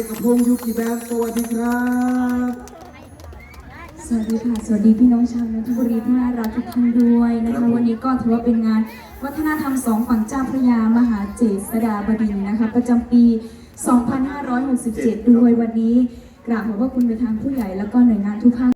ยูกิแบนสวัสดีครับ สวัสดีค่ะ สวัสดีพี่น้องชาวนนทบุรีที่น่ารักทุกท่านด้วยนะคะวันนี้ก็ถือว่าเป็นงานวัฒนธรรมสองฝั่งเจ้าพระยามหาเจษฎาบดินทร์นะคะ ประจำปี 2567 ด้วยวันนี้กราบขอบพระคุณไปทางผู้ใหญ่แล้วก็หน่วยงานทุกภาค